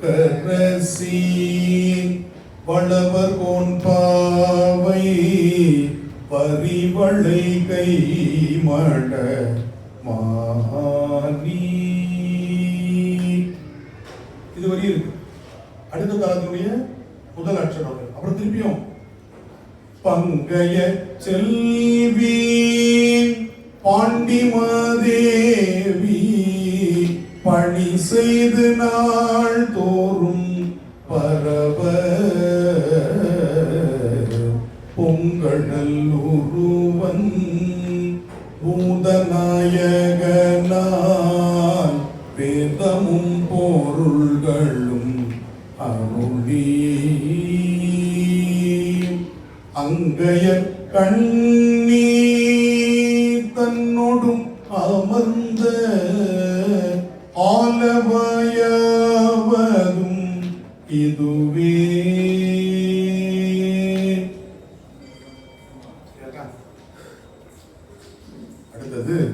கரசி வளவர் cone பாவை பரிவளை கை மட மானி இது வரையும் இருக்கு. அடுத்த காலத்தினுடைய முதல் அக்ஷரம் அப்புறம் திருப்பியும். பங்கைய செல்வி பாண்டிமாதேவி பணி செய்து நாள் தோறும் பரவ பொங்கல் நல்லுருவன் பூதநாயகனால் வேதமும் பொருள்களும் அருளி அங்கைய கண்ணீ தன்னோடும் அமர்ந்த இதுவே அடுத்தது